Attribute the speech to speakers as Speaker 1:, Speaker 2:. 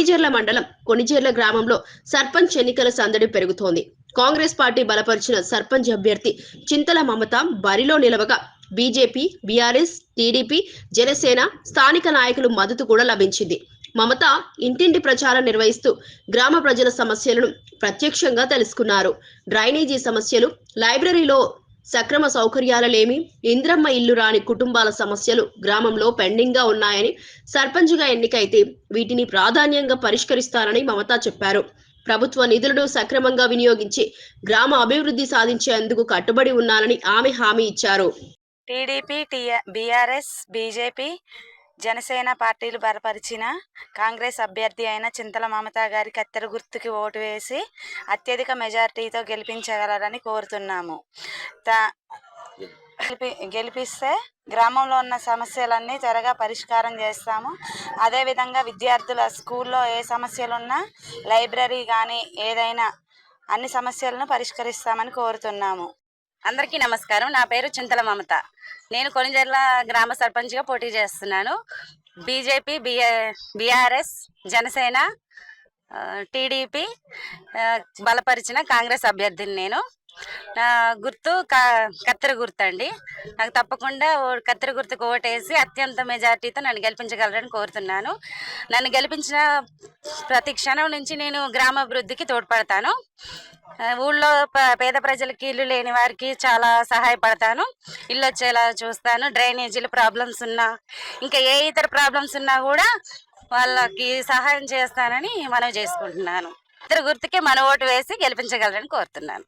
Speaker 1: కొణిజర్ల మండలం కొణిజర్ల గ్రామంలో సర్పంచ్ ఎన్నికల సందడి పెరుగుతోంది. కాంగ్రెస్ పార్టీ బలపరిచిన సర్పంచ్ అభ్యర్థి చింతల మమత బరిలో నిలవగా బీజేపీ బీఆర్ఎస్ టీడీపీ జనసేన స్థానిక నాయకులు మద్దతు కూడా లభించింది. మమత ఇంటింటి ప్రచారం నిర్వహిస్తూ గ్రామ ప్రజల సమస్యలను ప్రత్యక్షంగా తెలుసుకున్నారు. డ్రైనేజీ సమస్యలు లైబ్రరీలో సక్రమ సౌకర్యాలలేమి ఇంద్రమ్మ ఇల్లు రాని కుటుంబాల సమస్యలు గ్రామంలో పెండింగ్గా ఉన్నాయని సర్పంచ్గా ఎన్నికైతే వీటిని ప్రాధాన్యంగా పరిష్కరిస్తానని మమత చెప్పారు. ప్రభుత్వ నిధులను సక్రమంగా వినియోగించి గ్రామ అభివృద్ధి సాధించేందుకు కట్టుబడి ఉన్నానని ఆమె హామీ ఇచ్చారు.
Speaker 2: టీడీపీ బీఆర్ఎస్ బీజేపీ జనసేన పార్టీలు బలపరిచిన కాంగ్రెస్ అభ్యర్థి అయిన చింతల మమతా గారి కత్తెర గుర్తుకి ఓటు వేసి అత్యధిక మెజారిటీతో గెలిపించగలరని కోరుతున్నాము. తా గెలిపి గెలిపిస్తే గ్రామంలో ఉన్న సమస్యలన్నీ త్వరగా పరిష్కారం చేస్తాము. అదేవిధంగా విద్యార్థుల స్కూల్లో ఏ సమస్యలున్నా లైబ్రరీ కానీ ఏదైనా అన్ని సమస్యలను పరిష్కరిస్తామని కోరుతున్నాము.
Speaker 3: అందరికీ నమస్కారం. నా పేరు చింతల మమత. నేను కొనిజర్ల గ్రామ సర్పంచ్గా పోటీ చేస్తున్నాను. బీజేపీ బిఆ బీఆర్ఎస్ జనసేన టీడీపీ బలపరిచిన కాంగ్రెస్ అభ్యర్థిని నేను. గుర్తు క కత్తెర గుర్తు అండి. నాకు తప్పకుండా ఓ- కత్తెర గుర్తుకు ఓటేసి అత్యంత మెజార్టీతో నన్ను గెలిపించగలరని కోరుతున్నాను. నన్ను గెలిపించిన ప్రతి క్షణం నుంచి నేను గ్రామాభివృద్ధికి తోడ్పడతాను. ఊళ్ళో పేద ప్రజలకి ఇల్లు లేని వారికి చాలా సహాయపడతాను. ఇల్లు వచ్చేలా చూస్తాను. డ్రైనేజీలు ప్రాబ్లమ్స్ ఉన్నా ఇంకా ఏ ఇతర ప్రాబ్లమ్స్ ఉన్నా కూడా వాళ్ళకి సహాయం చేస్తానని మనం చేసుకుంటున్నాను. ఇతర గుర్తుకే మన ఓటు వేసి గెలిపించగలరని కోరుతున్నాను.